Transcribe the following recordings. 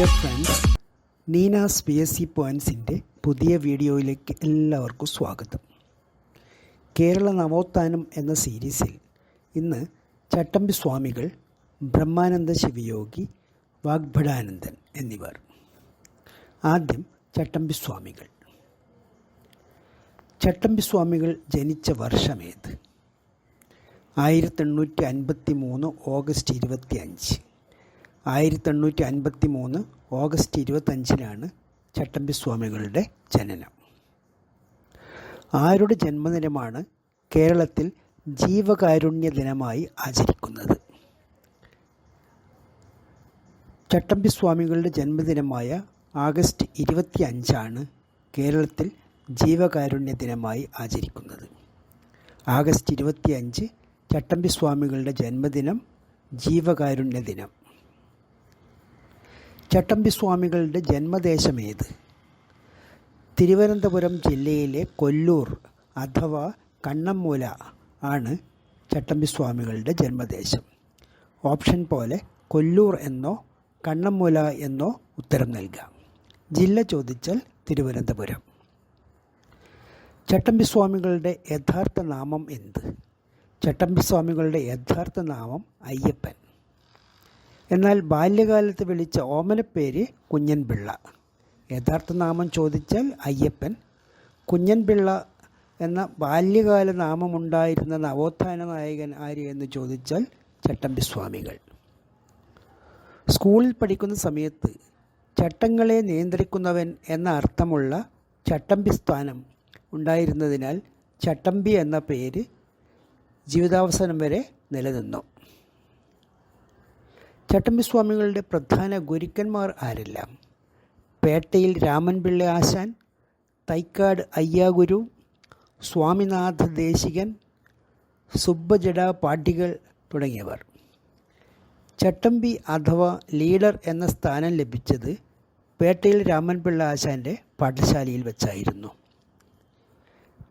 Dear friends Neena's P S C പോയിൻസിന്റെ പുതിയ വീഡിയോയിലേക്ക് എല്ലാവർക്കും സ്വാഗതം. കേരള നവോത്ഥാനം എന്ന സീരീസിൽ ഇന്ന് ചട്ടമ്പി സ്വാമികൾ ബ്രഹ്മാനന്ദ ശിവയോഗി വാഗ്ഭടാനന്ദൻ എന്നിവർ. ആദ്യം ചട്ടമ്പി സ്വാമികൾ. ചട്ടമ്പി സ്വാമികൾ ജനിച്ച വർഷമേത്? ആയിരത്തി എണ്ണൂറ്റി അൻപത്തി മൂന്ന് ഓഗസ്റ്റ് ഇരുപത്തി അഞ്ച് ആയിരത്തി എണ്ണൂറ്റി അൻപത്തി മൂന്ന് ഓഗസ്റ്റ് ഇരുപത്തഞ്ചിനാണ് ചട്ടമ്പി സ്വാമികളുടെ ജനനം. ആരുടെ ജന്മദിനമാണ് കേരളത്തിൽ ജീവകാരുണ്യ ദിനമായി ആചരിക്കുന്നത്? ചട്ടമ്പി സ്വാമികളുടെ ജന്മദിനമായ ആഗസ്റ്റ് ഇരുപത്തി അഞ്ചാണ് കേരളത്തിൽ ജീവകാരുണ്യ ദിനമായി ആചരിക്കുന്നത്. ആഗസ്റ്റ് ഇരുപത്തിയഞ്ച് ചട്ടമ്പി സ്വാമികളുടെ ജന്മദിനം ജീവകാരുണ്യ ദിനം. ചട്ടമ്പി സ്വാമികളുടെ ജന്മദേശം ജന്മദേശമേത്? തിരുവനന്തപുരം ജില്ലയിലെ കൊല്ലൂർ അഥവാ കണ്ണമ്മൂല ആണ് ചട്ടമ്പി സ്വാമികളുടെ ജന്മദേശം. ഓപ്ഷൻ പോലെ കൊല്ലൂർ എന്നോ കണ്ണമ്മൂല എന്നോ ഉത്തരം നൽകാം. ജില്ല ചോദിച്ചാൽ തിരുവനന്തപുരം. ചട്ടമ്പി സ്വാമികളുടെ യഥാർത്ഥ നാമം എന്ത്? ചട്ടമ്പി സ്വാമികളുടെ യഥാർത്ഥ നാമം അയ്യപ്പൻ. എന്നാൽ ബാല്യകാലത്ത് വിളിച്ച ഓമനപ്പേര് കുഞ്ഞൻപിള്ള. യഥാർത്ഥ നാമം ചോദിച്ചാൽ അയ്യപ്പൻ. കുഞ്ഞൻപിള്ള എന്ന ബാല്യകാല നാമമുണ്ടായിരുന്ന നവോത്ഥാന നായകൻ ആര് എന്ന് ചോദിച്ചാൽ ചട്ടമ്പിസ്വാമികൾ സ്കൂളിൽ പഠിക്കുന്ന സമയത്ത് ചട്ടങ്ങളെ നിയന്ത്രിക്കുന്നവൻ എന്ന അർത്ഥമുള്ള ചട്ടമ്പി സ്ഥാനം ഉണ്ടായിരുന്നതിനാൽ ചട്ടമ്പി എന്ന പേര് ജീവിതാവസാനം വരെ നിലനിന്നു. ചട്ടമ്പി സ്വാമികളുടെ പ്രധാന ഗുരുക്കന്മാർ ആരെല്ലാം? പേട്ടയിൽ രാമൻപിള്ള ആശാൻ തൈക്കാട് അയ്യാഗുരു സ്വാമിനാഥ ദേശികൻ സുബ്ബജട പാട്ടികൾ തുടങ്ങിയവർ. ചട്ടമ്പി അഥവാ ലീഡർ എന്ന സ്ഥാനം ലഭിച്ചത് പേട്ടയിൽ രാമൻപിള്ള ആശാന്റെ പാഠശാലയിൽ വെച്ചായിരുന്നു.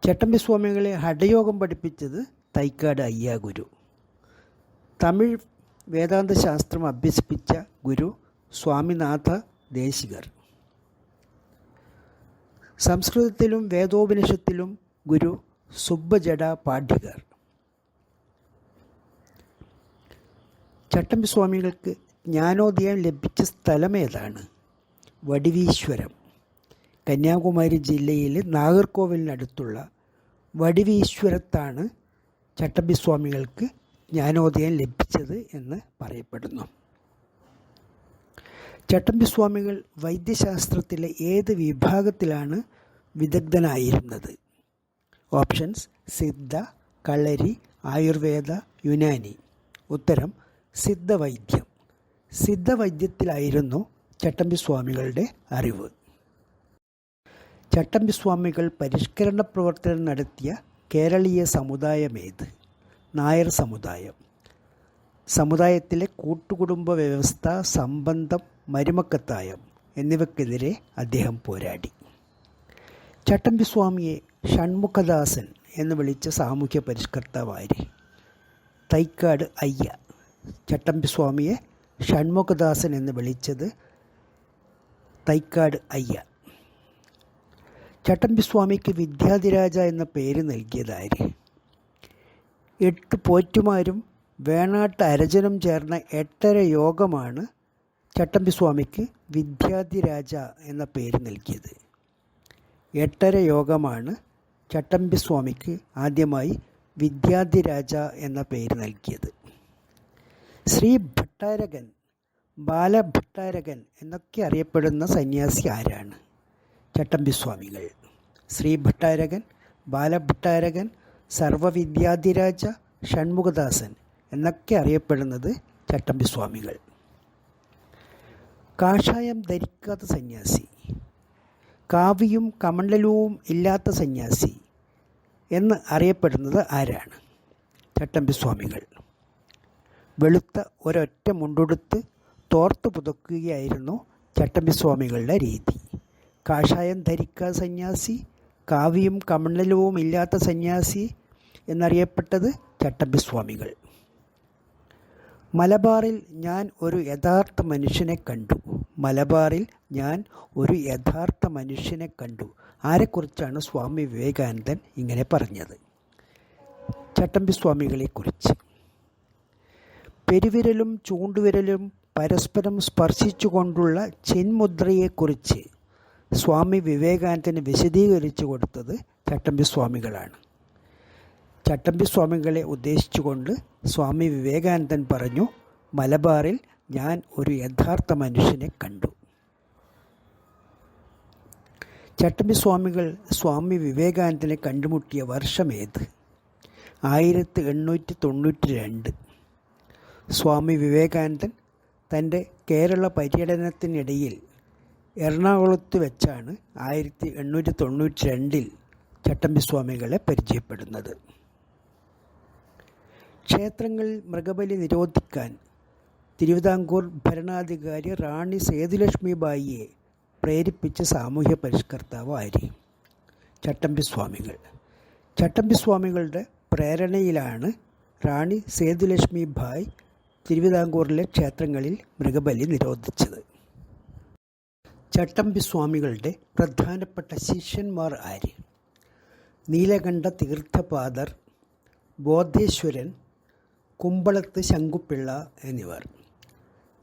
ചട്ടമ്പി സ്വാമികളെ ഹഠയോഗം പഠിപ്പിച്ചത് തൈക്കാട് അയ്യാഗുരു. തമിഴ് വേദാന്ത ശാസ്ത്രം അഭ്യസിപ്പിച്ച ഗുരു സ്വാമിനാഥ ദേശികർ. സംസ്കൃതത്തിലും വേദോപനിഷത്തിലും ഗുരു സുബ്ബജട പാഠ്യകർ. ചട്ടമ്പി സ്വാമികൾക്ക് ജ്ഞാനോദയം ലഭിച്ച സ്ഥലം ഏതാണ് വടിവീശ്വരം. കന്യാകുമാരി ജില്ലയിലെ നാഗർകോവിലിനടുത്തുള്ള വടിവീശ്വരത്താണ് ചട്ടമ്പി സ്വാമികൾക്ക് ജ്ഞാനോദയം ലഭിച്ചത് എന്ന് പറയപ്പെടുന്നു. ചട്ടമ്പി സ്വാമികൾ വൈദ്യശാസ്ത്രത്തിലെ ഏത് വിഭാഗത്തിലാണ് വിദഗ്ധനായിരുന്നത്? ഓപ്ഷൻസ് സിദ്ധ കളരി ആയുർവേദ യുനാനി. ഉത്തരം സിദ്ധവൈദ്യം. സിദ്ധവൈദ്യത്തിലായിരുന്നു ചട്ടമ്പി സ്വാമികളുടെ അറിവ്. ചട്ടമ്പി സ്വാമികൾ പരിഷ്കരണ പ്രവർത്തനം നടത്തിയ കേരളീയ സമുദായമേത്? നായർ സമുദായം. സമുദായത്തിലെ കൂട്ടുകുടുംബ വ്യവസ്ഥ സംബന്ധം മരുമക്കത്തായം എന്നിവയ്ക്കെതിരെ അദ്ദേഹം പോരാടി. ചട്ടമ്പി സ്വാമിയെ ഷൺമുഖദാസൻ എന്ന് വിളിച്ച സാമൂഹ്യ പരിഷ്കർത്താവാര് തൈക്കാട് അയ്യ. ചട്ടമ്പി സ്വാമിയെ ഷൺമുഖദാസൻ എന്ന് വിളിച്ചത് തൈക്കാട് അയ്യ. ചട്ടമ്പി സ്വാമിക്ക് വിദ്യാധിരാജ എന്ന പേര് നൽകിയതാര്? എട്ട് പോറ്റുമാരും വേണാട്ട് അരജനും ചേർന്ന എട്ടര യോഗമാണ് ചട്ടമ്പി സ്വാമിക്ക് വിദ്യാധിരാജ എന്ന പേര് നൽകിയത്. എട്ടര യോഗമാണ് ചട്ടമ്പി സ്വാമിക്ക് ആദ്യമായി വിദ്യാധിരാജ എന്ന പേര് നൽകിയത്. ശ്രീ ഭട്ടാരകൻ ബാലഭട്ടാരകൻ എന്നൊക്കെ അറിയപ്പെടുന്ന സന്യാസി ആരാണ്? ചട്ടമ്പി സ്വാമികൾ. ശ്രീ ഭട്ടാരകൻ ബാലഭട്ടാരകൻ സർവവിദ്യാധിരാജ ഷൺമുഖദാസൻ എന്നൊക്കെ അറിയപ്പെടുന്നത് ചട്ടമ്പി സ്വാമികൾ. കാഷായം ധരിക്കാത്ത സന്യാസി കാവിയും കമണ്ഡലവും ഇല്ലാത്ത സന്യാസി എന്ന് അറിയപ്പെടുന്നത് ആരാണ്? ചട്ടമ്പി സ്വാമികൾ. വെളുത്ത ഒരൊറ്റ മുണ്ടുടുത്ത് തോർത്ത് പുതുക്കുകയായിരുന്നു ചട്ടമ്പി സ്വാമികളുടെ രീതി. കാഷായം ധരിക്കാത്ത സന്യാസി കാവിയും കമണ്ഡലവും ഇല്ലാത്ത സന്യാസി എന്നറിയപ്പെട്ടത് ചട്ടമ്പിസ്വാമികൾ. മലബാറിൽ ഞാൻ ഒരു യഥാർത്ഥ മനുഷ്യനെ കണ്ടു. മലബാറിൽ ഞാൻ ഒരു യഥാർത്ഥ മനുഷ്യനെ കണ്ടു. ആരെക്കുറിച്ചാണ് സ്വാമി വിവേകാനന്ദൻ ഇങ്ങനെ പറഞ്ഞത്? ചട്ടമ്പിസ്വാമികളെക്കുറിച്ച്. പെരുവിരലും ചൂണ്ടുവിരലും പരസ്പരം സ്പർശിച്ചുകൊണ്ടുള്ള ചിന്മുദ്രയെക്കുറിച്ച് സ്വാമി വിവേകാനന്ദന് വിശദീകരിച്ചു കൊടുത്തത് ചട്ടമ്പി സ്വാമികളാണ്. ചട്ടമ്പി സ്വാമികളെ ഉദ്ദേശിച്ചുകൊണ്ട് സ്വാമി വിവേകാനന്ദൻ പറഞ്ഞു മലബാറിൽ ഞാൻ ഒരു യഥാർത്ഥ മനുഷ്യനെ കണ്ടു. ചട്ടമ്പി സ്വാമികൾ സ്വാമി വിവേകാനന്ദനെ കണ്ടുമുട്ടിയ വർഷമേത് ആയിരത്തി എണ്ണൂറ്റി തൊണ്ണൂറ്റി രണ്ട് സ്വാമി വിവേകാനന്ദൻ തന്റെ കേരള പര്യടനത്തിനിടയിൽ എറണാകുളത്ത് വെച്ചാണ് ആയിരത്തി എണ്ണൂറ്റി തൊണ്ണൂറ്റി രണ്ടിൽ ചട്ടമ്പി സ്വാമികളെ പരിചയപ്പെടുന്നത്. ക്ഷേത്രങ്ങളിൽ മൃഗബലി നിരോധിക്കാൻ തിരുവിതാംകൂർ ഭരണാധികാരി റാണി സേതുലക്ഷ്മി ബായിയെ പ്രേരിപ്പിച്ച സാമൂഹ്യ പരിഷ്കർത്താവ് ആരി? ചട്ടമ്പി സ്വാമികൾ ചട്ടമ്പി സ്വാമികളുടെ പ്രേരണയിലാണ് റാണി സേതുലക്ഷ്മി ബായ് തിരുവിതാംകൂറിലെ ക്ഷേത്രങ്ങളിൽ മൃഗബലി നിരോധിച്ചത്. ചട്ടമ്പി സ്വാമികളുടെ പ്രധാനപ്പെട്ട ശിഷ്യന്മാർ ആര്? നീലകണ്ഠ തീർത്ഥപാദർ ബോധേശ്വരൻ കുമ്പളത്ത് ശങ്കുപിള്ള എന്നിവർ.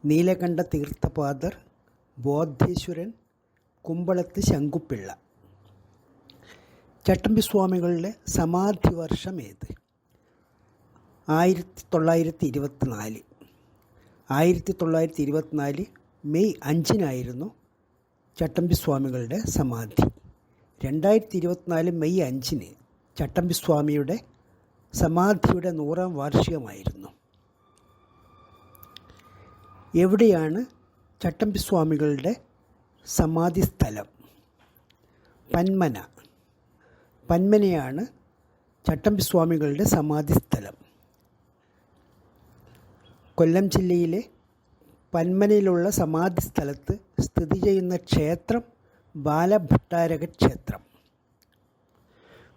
നീലകണ്ഠ തീർത്ഥപാദർ ബോധേശ്വരൻ കുമ്പളത്ത് ശങ്കുപിള്ള ചട്ടമ്പി സ്വാമികളുടെ സമാധി വർഷം ഏത്? ആയിരത്തി തൊള്ളായിരത്തി ഇരുപത്തിനാല് ആയിരത്തി തൊള്ളായിരത്തി ഇരുപത്തിനാല് മെയ് അഞ്ചിനായിരുന്നു ചട്ടമ്പി സ്വാമികളുടെ സമാധി. രണ്ടായിരത്തി ഇരുപത്തിനാല് മെയ് അഞ്ചിന് ചട്ടമ്പി സ്വാമിയുടെ സമാധിയുടെ നൂറാം വാർഷികമായിരുന്നു. എവിടെയാണ് ചട്ടമ്പി സ്വാമികളുടെ സമാധി സ്ഥലം? പന്മന. പന്മനയാണ് ചട്ടമ്പി സ്വാമികളുടെ സമാധി സ്ഥലം. കൊല്ലം ജില്ലയിലെ പന്മനയിലുള്ള സമാധി സ്ഥലത്ത് സ്ഥിതി ചെയ്യുന്ന ക്ഷേത്രം ബാലഭട്ടാരക ക്ഷേത്രം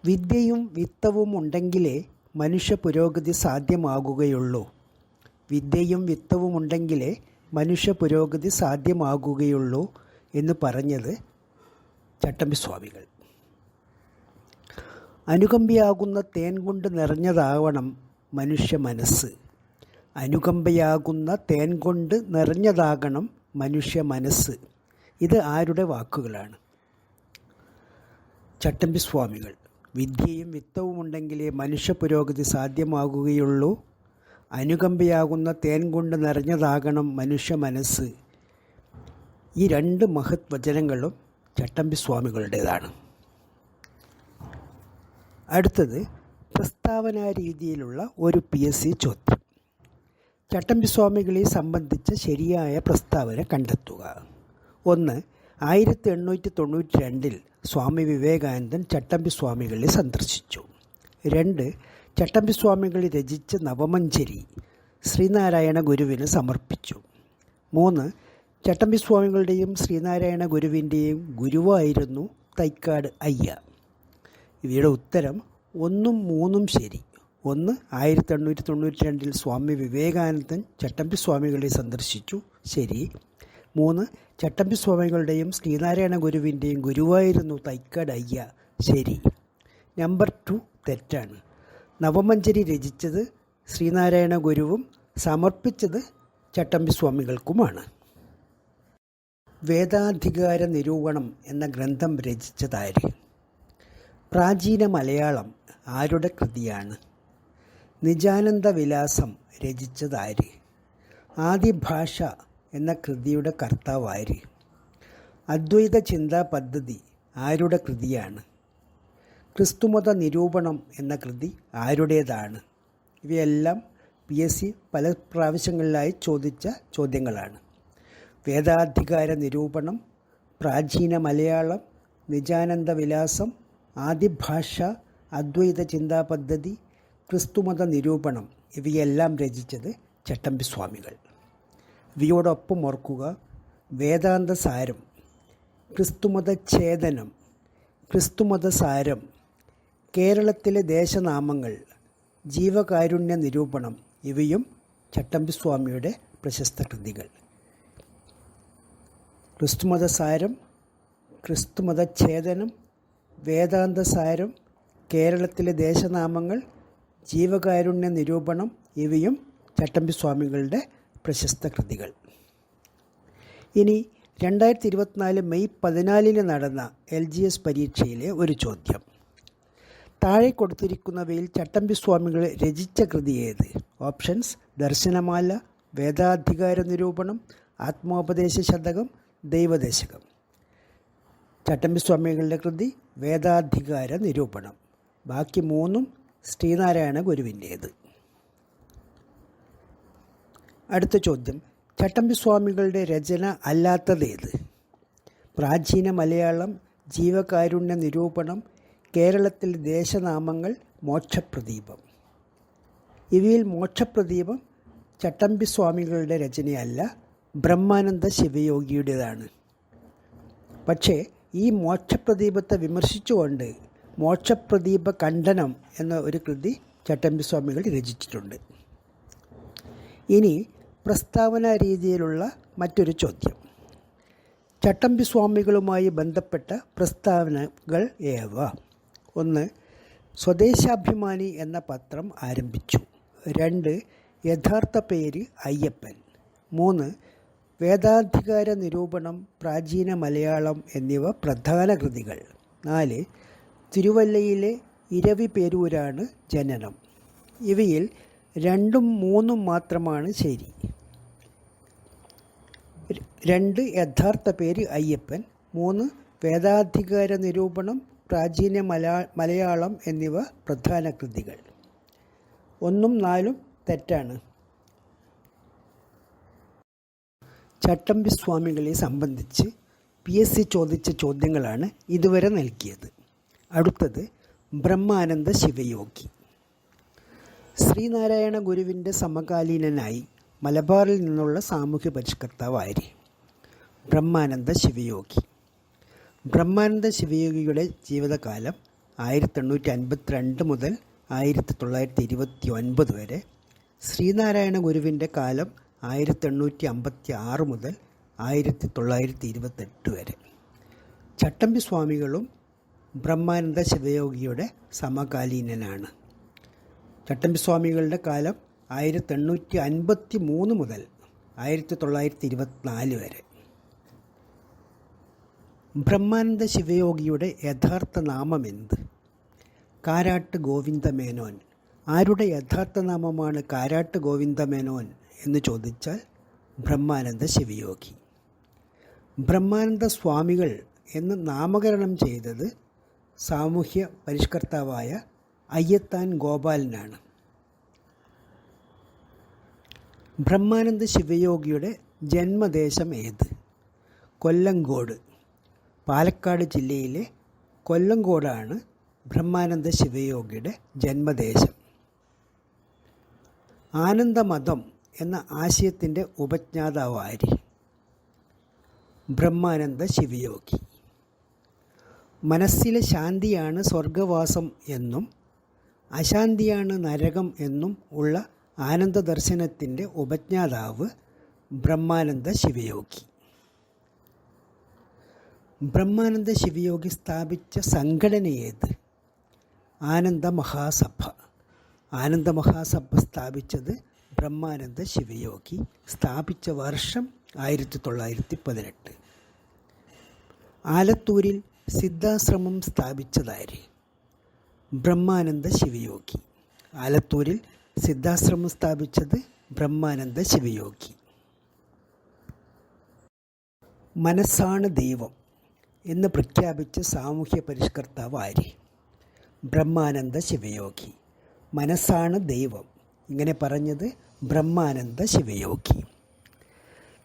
വിദ്യയും വിത്തവും ഉണ്ടെങ്കിലേ മനുഷ്യ പുരോഗതി സാധ്യമാകുകയുള്ളൂ. വിദ്യയും വിത്തവും ഉണ്ടെങ്കിലേ മനുഷ്യ പുരോഗതി സാധ്യമാകുകയുള്ളൂ എന്ന് പറഞ്ഞത് ചട്ടമ്പി സ്വാമികൾ അനുകമ്പയാകുന്ന തേൻ കൊണ്ട് നിറഞ്ഞതാവണം മനുഷ്യ മനസ്സ്. അനുകമ്പയാകുന്ന തേൻ കൊണ്ട് നിറഞ്ഞതാകണം മനുഷ്യ മനസ്സ്. ഇത് ആരുടെ വാക്കുകളാണ്? ചട്ടമ്പി സ്വാമികൾ വിദ്യയും വിത്തവും ഉണ്ടെങ്കിലേ മനുഷ്യ പുരോഗതി സാധ്യമാകുകയുള്ളൂ. അനുകമ്പയാകുന്ന തേൻ കൊണ്ട് നിറഞ്ഞതാകണം മനുഷ്യ മനസ്സ്. ഈ രണ്ട് മഹത് വചനങ്ങളും ചട്ടമ്പി സ്വാമികളുടേതാണ്. അടുത്തത് പ്രസ്താവനാ രീതിയിലുള്ള ഒരു പി എസ് സി ചോദ്യം. ചട്ടമ്പി സ്വാമികളെ സംബന്ധിച്ച ശരിയായ പ്രസ്താവന കണ്ടെത്തുക. ഒന്ന് ആയിരത്തി എണ്ണൂറ്റി തൊണ്ണൂറ്റി രണ്ടിൽ സ്വാമി വിവേകാനന്ദൻ ചട്ടമ്പി സ്വാമികളെ സന്ദർശിച്ചു. രണ്ട് ചട്ടമ്പി സ്വാമികൾ രചിച്ച നവമഞ്ചരി ശ്രീനാരായണ ഗുരുവിന് സമർപ്പിച്ചു. മൂന്ന് ചട്ടമ്പി സ്വാമികളുടെയും ശ്രീനാരായണ ഗുരുവിന്റെയും ഗുരുവായിരുന്നു തൈക്കാട് അയ്യ. ഇവയുടെ ഉത്തരം ഒന്നും മൂന്നും ശരി. ഒന്ന് ആയിരത്തി എണ്ണൂറ്റി തൊണ്ണൂറ്റി രണ്ടിൽ സ്വാമി വിവേകാനന്ദൻ ചട്ടമ്പി സ്വാമികളെ സന്ദർശിച്ചു. ശരി. മൂന്ന് ചട്ടമ്പി സ്വാമികളുടെയും ശ്രീനാരായണ ഗുരുവിന്റെയും ഗുരുവായിരുന്നു തൈക്കാട് അയ്യ. ശരി. നമ്പർ ടു തെറ്റാണ്. നവമഞ്ചരി രചിച്ചത് ശ്രീനാരായണ ഗുരുവും സമർപ്പിച്ചത് ചട്ടമ്പി സ്വാമികൾക്കുമാണ്. വേദാധികാര നിരൂപണം എന്ന ഗ്രന്ഥം രചിച്ചതാര്? പ്രാചീന മലയാളം ആരുടെ കൃതിയാണ്? നിജാനന്ദ വിലാസം രചിച്ചതാര്. ആദിഭാഷ എന്ന കൃതിയുടെ കർത്താവ് ആര് അദ്വൈത ചിന്താ പദ്ധതി ആരുടെ കൃതിയാണ്? ക്രിസ്തുമത നിരൂപണം എന്ന കൃതി ആരുടേതാണ്? ഇവയെല്ലാം പി എസ് സി പല പ്രാവശ്യങ്ങളിലായി ചോദിച്ച ചോദ്യങ്ങളാണ്. വേദാധികാര നിരൂപണം പ്രാചീന മലയാളം നിജാനന്ദ വിലാസം ആദിഭാഷ അദ്വൈത ചിന്താ പദ്ധതി ക്രിസ്തുമത നിരൂപണം ഇവയെല്ലാം രചിച്ചത് ചട്ടമ്പി സ്വാമികൾ ഇവയോടൊപ്പം ഓർക്കുക വേദാന്ത സാരം ക്രിസ്തുമത ഛേദനം ക്രിസ്തുമത സാരം കേരളത്തിലെ ദേശനാമങ്ങൾ ജീവകാരുണ്യ നിരൂപണം ഇവയും ചട്ടമ്പി സ്വാമിയുടെ പ്രശസ്ത കൃതികൾ. ക്രിസ്തുമത സാരം ക്രിസ്തുമത ഛേദനം വേദാന്ത സാരം കേരളത്തിലെ ദേശനാമങ്ങൾ ജീവകാരുണ്യ നിരൂപണം ഇവയും ചട്ടമ്പിസ്വാമികളുടെ പ്രശസ്ത കൃതികൾ. ഇനി രണ്ടായിരത്തി ഇരുപത്തിനാല് മെയ് പതിനാലിന് നടന്ന എൽ ജി എസ് പരീക്ഷയിലെ ഒരു ചോദ്യം. താഴെ കൊടുത്തിരിക്കുന്നവയിൽ ചട്ടമ്പി സ്വാമികൾ രചിച്ച കൃതി ഏത്? ഓപ്ഷൻസ് ദർശനമാല വേദാധികാര നിരൂപണം ആത്മോപദേശ ശതകം ദൈവദേശകം. ചട്ടമ്പി സ്വാമികളുടെ കൃതി വേദാധികാര നിരൂപണം. ബാക്കി മൂന്നും ശ്രീനാരായണ ഗുരുവിന്റേത്. അടുത്ത ചോദ്യം. ചട്ടമ്പി സ്വാമികളുടെ രചന അല്ലാത്തതേത്? പ്രാചീന മലയാളം ജീവകാരുണ്യ നിരൂപണം കേരളത്തിൽ ദേശനാമങ്ങൾ മോക്ഷപ്രദീപം. ഇവയിൽ മോക്ഷപ്രദീപം ചട്ടമ്പി സ്വാമികളുടെ രചനയല്ല ബ്രഹ്മാനന്ദ ശിവയോഗിയുടേതാണ്. പക്ഷേ ഈ മോക്ഷപ്രദീപത്തെ വിമർശിച്ചുകൊണ്ട് മോക്ഷപ്രദീപ ഖണ്ഡനം എന്ന ഒരു കൃതി ചട്ടമ്പി സ്വാമികൾ രചിച്ചിട്ടുണ്ട്. ഇനി പ്രസ്താവന രീതിയിലുള്ള മറ്റൊരു ചോദ്യം. ചട്ടമ്പി സ്വാമികളുമായി ബന്ധപ്പെട്ട പ്രസ്താവനകൾ ഏവ? ഒന്ന് സ്വദേശാഭിമാനി എന്ന പത്രം ആരംഭിച്ചു. രണ്ട് യഥാർത്ഥ പേര് അയ്യപ്പൻ. മൂന്ന് വേദാധികാര നിരൂപണം പ്രാചീന മലയാളം എന്നിവ പ്രധാന കൃതികൾ. നാല് തിരുവല്ലയിലെ ഇരവി പേരൂരാണ് ജനനം. ഇവയിൽ രണ്ടും മൂന്നും മാത്രമാണ് ശരി. രണ്ട് യഥാർത്ഥ പേര് അയ്യപ്പൻ മൂന്ന് വേദാധികാര നിരൂപണം പ്രാചീന മലയാ മലയാളം എന്നിവ പ്രധാന കൃതികൾ. ഒന്നും നാലും തെറ്റാണ്. ചട്ടമ്പി സ്വാമികളെ സംബന്ധിച്ച് പി എസ് സി ചോദിച്ച ചോദ്യങ്ങളാണ് ഇതുവരെ നൽകിയത്. അടുത്തത് ബ്രഹ്മാനന്ദ ശിവയോഗി. ശ്രീനാരായണ ഗുരുവിന്റെ സമകാലീനനായി മലബാറിൽ നിന്നുള്ള സാമൂഹ്യ പരിഷ്കർത്താവായി ബ്രഹ്മാനന്ദ ശിവയോഗി. ബ്രഹ്മാനന്ദ ശിവയോഗിയുടെ ജീവിതകാലം ആയിരത്തി എണ്ണൂറ്റി അൻപത്തിരണ്ട് മുതൽ ആയിരത്തി തൊള്ളായിരത്തി ഇരുപത്തി ഒൻപത് വരെ. ശ്രീനാരായണ ഗുരുവിന്റെ കാലം ആയിരത്തി എണ്ണൂറ്റി അമ്പത്തി ആറ് മുതൽ ആയിരത്തി തൊള്ളായിരത്തി ഇരുപത്തെട്ട് വരെ. ചട്ടമ്പി സ്വാമികളും ബ്രഹ്മാനന്ദ ശിവയോഗിയുടെ സമകാലീനനാണ്. ചട്ടമ്പിസ്വാമികളുടെ കാലം ആയിരത്തി എണ്ണൂറ്റി അൻപത്തി മൂന്ന് മുതൽ ആയിരത്തി തൊള്ളായിരത്തി ഇരുപത്തിനാല് വരെ. ബ്രഹ്മാനന്ദ ശിവയോഗിയുടെ യഥാർത്ഥ നാമം എന്ത് കാരാട്ട് ഗോവിന്ദമേനോൻ ആരുടെ യഥാർത്ഥ നാമമാണ് കാരാട്ട് ഗോവിന്ദമേനോൻ എന്ന് ചോദിച്ചാൽ ബ്രഹ്മാനന്ദ ശിവയോഗി. ബ്രഹ്മാനന്ദ സ്വാമികൾ എന്ന് നാമകരണം ചെയ്തത് സാമൂഹ്യ പരിഷ്കർത്താവായ അയ്യത്താൻ ഗോപാലനാണ്. ബ്രഹ്മാനന്ദ ശിവയോഗിയുടെ ജന്മദേശം ഏത്? കൊല്ലങ്കോട്. പാലക്കാട് ജില്ലയിലെ കൊല്ലങ്കോടാണ് ബ്രഹ്മാനന്ദ ശിവയോഗിയുടെ ജന്മദേശം. ആനന്ദമതം എന്ന ആശയത്തിന്റെ ഉപജ്ഞാതാവാരി ബ്രഹ്മാനന്ദ ശിവയോഗി. മനസ്സിലെ ശാന്തിയാണ് സ്വർഗവാസം എന്നും അശാന്തിയാണ് നരകം എന്നും ഉള്ള ആനന്ദ ദർശനത്തിന്റെ ഉപജ്ഞാതാവ് ബ്രഹ്മാനന്ദ ശിവയോഗി. ബ്രഹ്മാനന്ദ ശിവയോഗി സ്ഥാപിച്ച സംഘടനയേത് ആനന്ദ മഹാസഭ. ആനന്ദ മഹാസഭ സ്ഥാപിച്ചത് ബ്രഹ്മാനന്ദ ശിവയോഗി. സ്ഥാപിച്ച വർഷം ആയിരത്തി തൊള്ളായിരത്തി പതിനെട്ട്. ആലത്തൂരിൽ സിദ്ധാശ്രമം സ്ഥാപിച്ചതാര് ബ്രഹ്മാനന്ദ ശിവയോഗി. ആലത്തൂരിൽ സിദ്ധാശ്രമം സ്ഥാപിച്ചത് ബ്രഹ്മാനന്ദ ശിവയോഗി. മനസ്സാണ് ദൈവം എന്ന് പ്രഖ്യാപിച്ച സാമൂഹ്യ പരിഷ്കർത്താവ് ആര്? ബ്രഹ്മാനന്ദ ശിവയോഗി. മനസ്സാണ് ദൈവം. ഇങ്ങനെ പറഞ്ഞത് ബ്രഹ്മാനന്ദ ശിവയോഗി.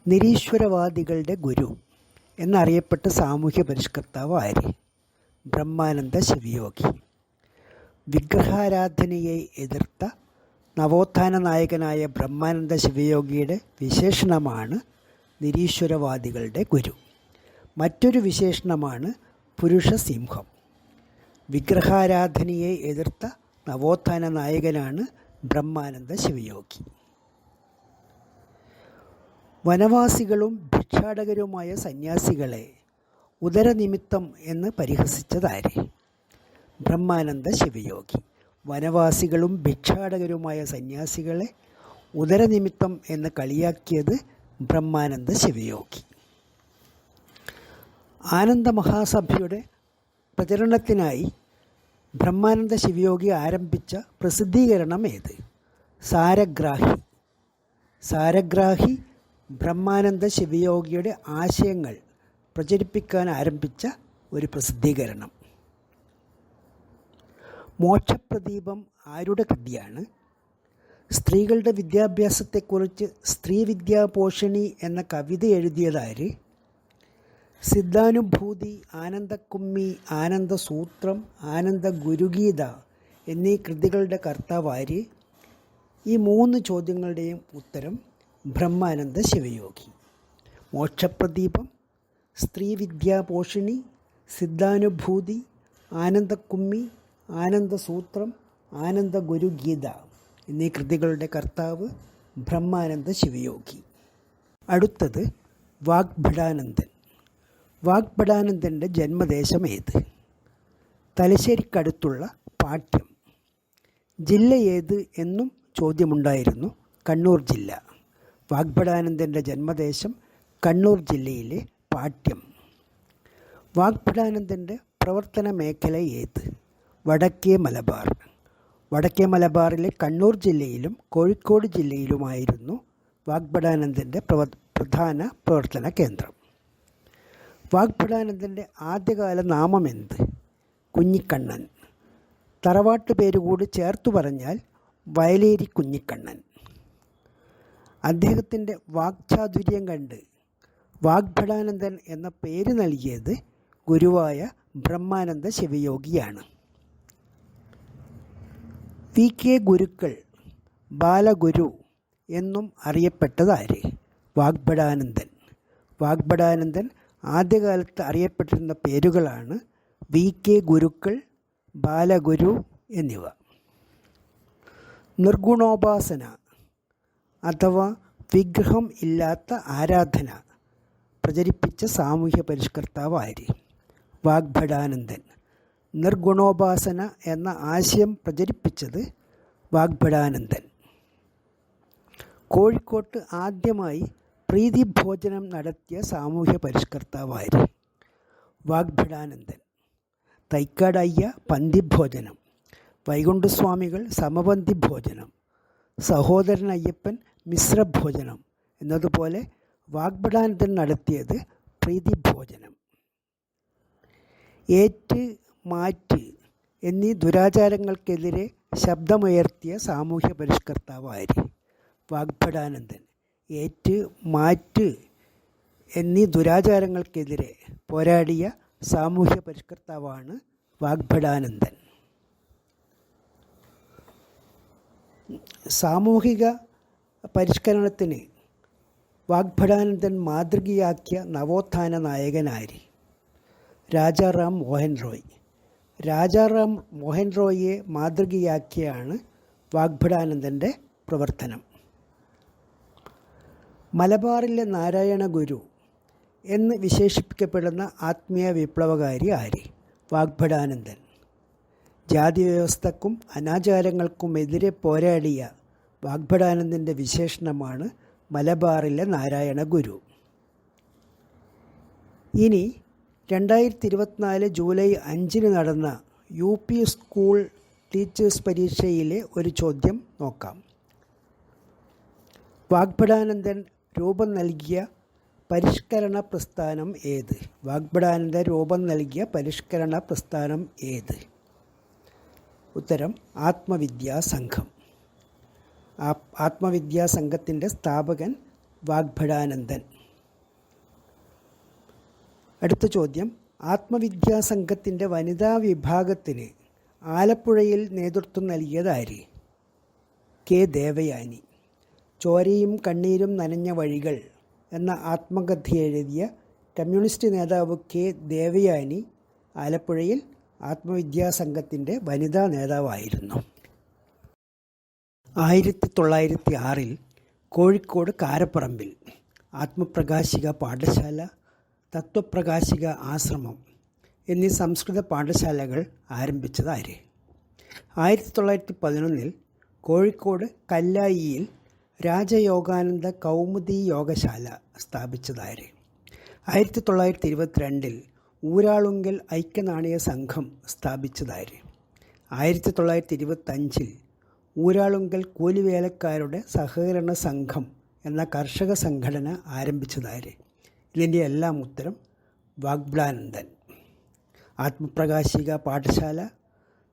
നിരീശ്വരവാദികളുടെ ഗുരു എന്നറിയപ്പെട്ട സാമൂഹ്യ പരിഷ്കർത്താവ് ആര്? ബ്രഹ്മാനന്ദ ശിവയോഗി. വിഗ്രഹാരാധനയെ എതിർത്ത നവോത്ഥാന നായകനായ ബ്രഹ്മാനന്ദ ശിവയോഗിയുടെ വിശേഷണമാണ് നിരീശ്വരവാദികളുടെ ഗുരു. മറ്റൊരു വിശേഷണമാണ് പുരുഷസിംഹം. വിഗ്രഹാരാധനയെ എതിർത്ത നവോത്ഥാന നായകനാണ് ബ്രഹ്മാനന്ദ ശിവയോഗി. വനവാസികളും ഭിക്ഷാടകരുമായ സന്യാസികളെ ഉദരനിമിത്തം എന്ന് പരിഹസിച്ചതാര്? ബ്രഹ്മാനന്ദ ശിവയോഗി. വനവാസികളും ഭിക്ഷാടകരുമായ സന്യാസികളെ ഉദരനിമിത്തം എന്ന് കളിയാക്കിയത് ബ്രഹ്മാനന്ദ ശിവയോഗി. ആനന്ദ മഹാസഭയുടെ പ്രചരണത്തിനായി ബ്രഹ്മാനന്ദ ശിവയോഗി ആരംഭിച്ച പ്രസിദ്ധീകരണം ഏത്? സാരഗ്രാഹി. സാരഗ്രാഹി ബ്രഹ്മാനന്ദ ശിവയോഗിയുടെ ആശയങ്ങൾ പ്രചരിപ്പിക്കാൻ ആരംഭിച്ച ഒരു പ്രസിദ്ധീകരണം. മോക്ഷപ്രദീപം ആരുടെ കൃതിയാണ്? സ്ത്രീകളുടെ വിദ്യാഭ്യാസത്തെക്കുറിച്ച് സ്ത്രീ പോഷണി എന്ന കവിത എഴുതിയതാര്? സിദ്ധാനുഭൂതി ആനന്ദക്കുമ്മി ആനന്ദസൂത്രം ആനന്ദ ഗുരുഗീത എന്നീ കൃതികളുടെ കർത്താവാര്? ഈ മൂന്ന് ചോദ്യങ്ങളുടെയും ഉത്തരം ബ്രഹ്മാനന്ദ ശിവയോഗി. മോക്ഷപ്രദീപം സ്ത്രീവിദ്യാപോഷിണി സിദ്ധാനുഭൂതി ആനന്ദക്കുമ്മി ആനന്ദസൂത്രം ആനന്ദ ഗുരുഗീത എന്നീ കൃതികളുടെ കർത്താവ് ബ്രഹ്മാനന്ദ ശിവയോഗി. അടുത്തത് വാഗ്ഭടാനന്ദൻ. വാഗ്ഭടാനന്ദന്റെ ജന്മദേശം ഏത് തലശ്ശേരിക്കടുത്തുള്ള പാട്യം ജില്ല ഏത് എന്നും ചോദ്യമുണ്ടായിരുന്നു കണ്ണൂർ ജില്ല. വാഗ്ഭടാനന്ദന്റെ ജന്മദേശം കണ്ണൂർ ജില്ലയിലെ പാട്യം. വാഗ്ഭടാനന്ദന്റെ പ്രവർത്തന മേഖല ഏത്? വടക്കേ മലബാർ. വടക്കേ മലബാറിലെ കണ്ണൂർ ജില്ലയിലും കോഴിക്കോട് ജില്ലയിലുമായിരുന്നു വാഗ്ഭടാനന്ദന്റെ പ്രവ പ്രധാന പ്രവർത്തന കേന്ദ്രം. വാഗ്ഭടാനന്ദന്റെ ആദ്യകാല നാമം എന്ത്? കുഞ്ഞിക്കണ്ണൻ. തറവാട്ട് പേരുകൂടി ചേർത്തു പറഞ്ഞാൽ വയലേരി കുഞ്ഞിക്കണ്ണൻ. അദ്ദേഹത്തിന്റെ വാക്ചാതുര്യം കണ്ട് വാഗ്ഭടാനന്ദൻ എന്ന പേര് നൽകിയത് ഗുരുവായ ബ്രഹ്മാനന്ദ ശിവയോഗിയാണ്. വി. കെ. ഗുരുക്കൾ ബാലഗുരു എന്നും അറിയപ്പെട്ടതാര്? വാഗ്ഭടാനന്ദൻ. വാഗ്ഭടാനന്ദൻ ആദ്യകാലത്ത് അറിയപ്പെട്ടിരുന്ന പേരുകളാണ് വി. കെ. ഗുരുക്കൾ ബാലഗുരു എന്നിവ. നിർഗുണോപാസന അഥവാ വിഗ്രഹം ഇല്ലാത്ത ആരാധന പ്രചരിപ്പിച്ച സാമൂഹ്യ പരിഷ്കർത്താവ് വാഗ്ഭടാനന്ദൻ. നിർഗുണോപാസന എന്ന ആശയം പ്രചരിപ്പിച്ചത് വാഗ്ഭടാനന്ദൻ. കോഴിക്കോട്ട് ആദ്യമായി പ്രീതി ഭോജനം നടത്തിയ സാമൂഹ്യ പരിഷ്കർത്താവാര്. വാഗ്ഭടാനന്ദൻ. തൈക്കാടയ്യ പന്തിഭോജനം. വൈകുണ്ഠസ്വാമികൾ സമപന്തി ഭോജനം സഹോദരൻ അയ്യപ്പൻ മിശ്രഭോജനം എന്നതുപോലെ വാഗ്ബടാനന്ദൻ നടത്തിയത് പ്രീതിഭോജനം. ഏറ്റ് മാറ്റ് എന്നീ ദുരാചാരങ്ങൾക്കെതിരെ ശബ്ദമുയർത്തിയ സാമൂഹ്യ പരിഷ്കർത്താവാര് വാഗ്ഭടാനന്ദൻ ഏറ്റ് മാറ്റ് എന്നീ ദുരാചാരങ്ങൾക്കെതിരെ പോരാടിയ സാമൂഹ്യ പരിഷ്കർത്താവാണ് വാഗ്ഭടാനന്ദൻ സാമൂഹിക പരിഷ്കരണത്തിന് വാഗ്ഭടാനന്ദൻ മാതൃകയാക്കിയ നവോത്ഥാന നായകനാരി രാജാറാം മോഹൻ റോയ് രാജാറാം മോഹൻ റോയിയെ മാതൃകയാക്കിയാണ് വാഗ്ഭടാനന്ദന്റെ പ്രവർത്തനം. മലബാറിലെ നാരായണ ഗുരു എന്ന് വിശേഷിപ്പിക്കപ്പെടുന്ന ആത്മീയ വിപ്ലവകാരി ആര്? വാഗ്ഭടാനന്ദൻ ജാതി വ്യവസ്ഥക്കും അനാചാരങ്ങൾക്കുമെതിരെ പോരാടിയ വാഗ്ഭടാനന്ദന്റെ വിശേഷണമാണ് മലബാറിലെ നാരായണ ഗുരു. ഇനി രണ്ടായിരത്തി ഇരുപത്തിനാല് ജൂലൈ അഞ്ചിന് നടന്ന യു പി സ്കൂൾ ടീച്ചേഴ്സ് പരീക്ഷയിലെ ഒരു ചോദ്യം നോക്കാം. വാഗ്ഭടാനന്ദൻ രൂപം നൽകിയ പരിഷ്കരണ പ്രസ്ഥാനം ഏത്? വാഗ്ഭടാനന്ദൻ രൂപം നൽകിയ പരിഷ്കരണ പ്രസ്ഥാനം ഏത്? ഉത്തരം ആത്മവിദ്യാ സംഘം. ആത്മവിദ്യാ സംഘത്തിന്റെ സ്ഥാപകൻ വാഗ്ഭടാനന്ദൻ. അടുത്ത ചോദ്യം. ആത്മവിദ്യാ സംഘത്തിന്റെ വനിതാ വിഭാഗത്തിന് ആലപ്പുഴയിൽ നേതൃത്വം നൽകിയതാര് കെ ദേവയാനി. ചോരയും കണ്ണീരും നനഞ്ഞ വഴികൾ എന്ന ആത്മകഥ എഴുതിയ കമ്മ്യൂണിസ്റ്റ് നേതാവ് കെ ദേവയാനി ആലപ്പുഴയിൽ ആത്മവിദ്യാ സംഘത്തിന്റെ വനിതാ നേതാവായിരുന്നു. ആയിരത്തി തൊള്ളായിരത്തി ആറിൽ കോഴിക്കോട് കാരപ്പറമ്പിൽ ആത്മപ്രകാശിക പാഠശാല തത്വപ്രകാശിക ആശ്രമം എന്നീ സംസ്കൃത പാഠശാലകൾ ആരംഭിച്ചത് ആര് ആയിരത്തി തൊള്ളായിരത്തി പതിനൊന്നിൽ കോഴിക്കോട് കല്ലായിയിൽ രാജയോഗാനന്ദ കൗമുദി യോഗശാല സ്ഥാപിച്ചതാര്? ആയിരത്തി തൊള്ളായിരത്തി ഇരുപത്തിരണ്ടിൽ ഊരാളുങ്കൽ ഐക്യനാണയ സംഘം സ്ഥാപിച്ചതാര്? ആയിരത്തി തൊള്ളായിരത്തി ഇരുപത്തഞ്ചിൽ ഊരാളുങ്കൽ കൂലിവേലക്കാരുടെ സഹകരണ സംഘം എന്ന കർഷക സംഘടന ആരംഭിച്ചതാര്? ഇതിന്റെ എല്ലാം ഉത്തരം വാഗ്ബാനന്ദൻ. ആത്മപ്രകാശിക പാഠശാല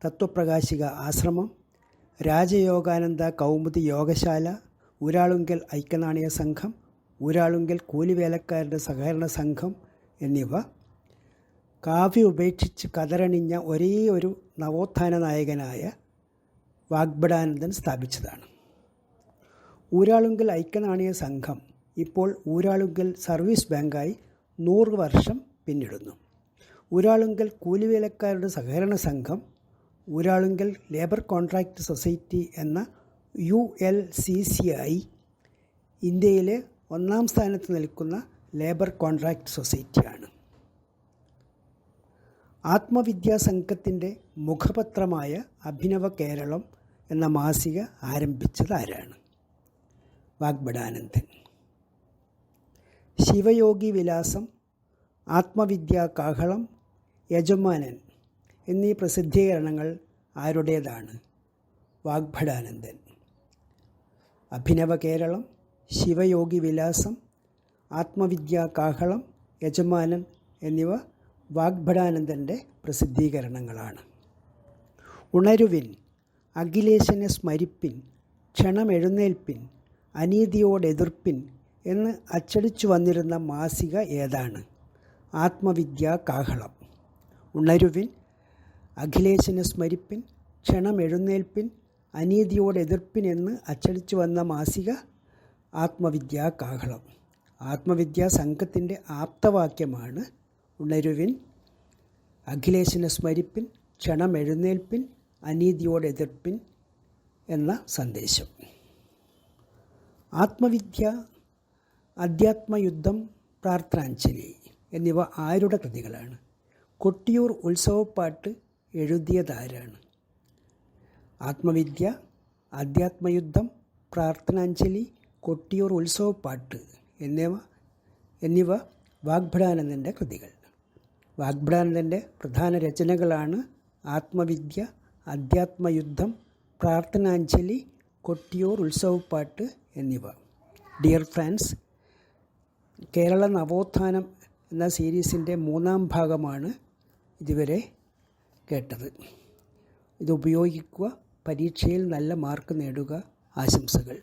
തത്വപ്രകാശിക ആശ്രമം രാജയോഗാനന്ദ കൗമുദി യോഗശാല ഊരാളുങ്കൽ ഐക്യനാണയ സംഘം ഊരാളുങ്കൽ കൂലിവേലക്കാരുടെ സഹകരണ സംഘം എന്നിവ കാവ്യ ഉപേക്ഷിച്ച് കതറണിഞ്ഞ ഒരേ ഒരു നവോത്ഥാന നായകനായ വാഗ്ബടാനന്ദൻ സ്ഥാപിച്ചതാണ്. ഊരാളുങ്കൽ ഐക്യനാണയ സംഘം ഇപ്പോൾ ഊരാളുങ്കൽ സർവീസ് ബാങ്കായി നൂറ് വർഷം പിന്നിടുന്നു. ഊരാളുങ്കൽ കൂലിവേലക്കാരുടെ സഹകരണ സംഘം ഊരാളുങ്കൽ ലേബർ കോൺട്രാക്ട് സൊസൈറ്റി എന്ന U L C C I ഇന്ത്യയിലെ ഒന്നാം സ്ഥാനത്ത് നിൽക്കുന്ന ലേബർ കോൺട്രാക്റ്റ് സൊസൈറ്റിയാണ്. ആത്മവിദ്യാ സംഘത്തിന്റെ മുഖപത്രമായ അഭിനവ കേരളം എന്ന മാസിക ആരംഭിച്ചത് ആരാണ്? വാഗ്ബടാനന്ദൻ ശിവയോഗി വിലാസം ആത്മവിദ്യാ കാഹളം യജമാനൻ എന്നീ പ്രസിദ്ധീകരണങ്ങൾ ആരുടേതാണ്? വാഗ്ഭടാനന്ദൻ. അഭിനവ കേരളം ശിവയോഗി വിലാസം ആത്മവിദ്യാ കാഹളം യജമാനൻ എന്നിവ വാഗ്ഭടാനന്ദന്റെ പ്രസിദ്ധീകരണങ്ങളാണ്. ഉണരുവിൻ അഖിലേശനെ സ്മരിപ്പിൻ ക്ഷണമെഴുന്നേൽപ്പിൻ അനീതിയോടെതിർപ്പിൻ എന്ന് അച്ചടിച്ചു വന്നിരുന്ന മാസിക ഏതാണ്? ആത്മവിദ്യാ കാഹളം. ഉണരുവിൻ അഖിലേശനെ സ്മരിപ്പിൻ ക്ഷണമെഴുന്നേൽപ്പിൻ അനീതിയോടെതിർപ്പിൻ എന്ന് അച്ചടിച്ചു വന്ന മാസിക ആത്മവിദ്യാ കാഹളം. ആത്മവിദ്യാ സംഘത്തിന്റെ ആപ്തവാക്യമാണ് ഉണരുവിൻ അഖിലേശനെ സ്മരിപ്പിൻ ക്ഷണമെഴുന്നേൽപ്പിൻ അനീതിയോടെതിർപ്പിൻ എന്ന സന്ദേശം. ആത്മവിദ്യ അധ്യാത്മയുദ്ധം പ്രാർത്ഥനാഞ്ജലി എന്നിവ ആരുടെ കൃതികളാണ്? കൊട്ടിയൂർ ഉത്സവപ്പാട്ട് എഴുതിയതാരാണ്? ആത്മവിദ്യ അധ്യാത്മയുദ്ധം പ്രാർത്ഥനാഞ്ജലി കൊട്ടിയൂർ ഉത്സവപ്പാട്ട് എന്നിവ എന്നിവ വാഗ്ഭടാനന്ദന്റെ കൃതികൾ. വാഗ്ഭടാനന്ദന്റെ പ്രധാന രചനകളാണ് ആത്മവിദ്യ അധ്യാത്മയുദ്ധം പ്രാർത്ഥനാഞ്ജലി കൊട്ടിയൂർ ഉത്സവപ്പാട്ട് എന്നിവ. ഡിയർ ഫ്രണ്ട്സ് കേരള നവോത്ഥാനം എന്ന സീരീസിന്റെ മൂന്നാം ഭാഗമാണ് ഇതുവരെ കേട്ടത്. ഇത് ഉപയോഗിക്കുക പരീക്ഷയിൽ നല്ല മാർക്ക് നേടുക ആശംസകൾ.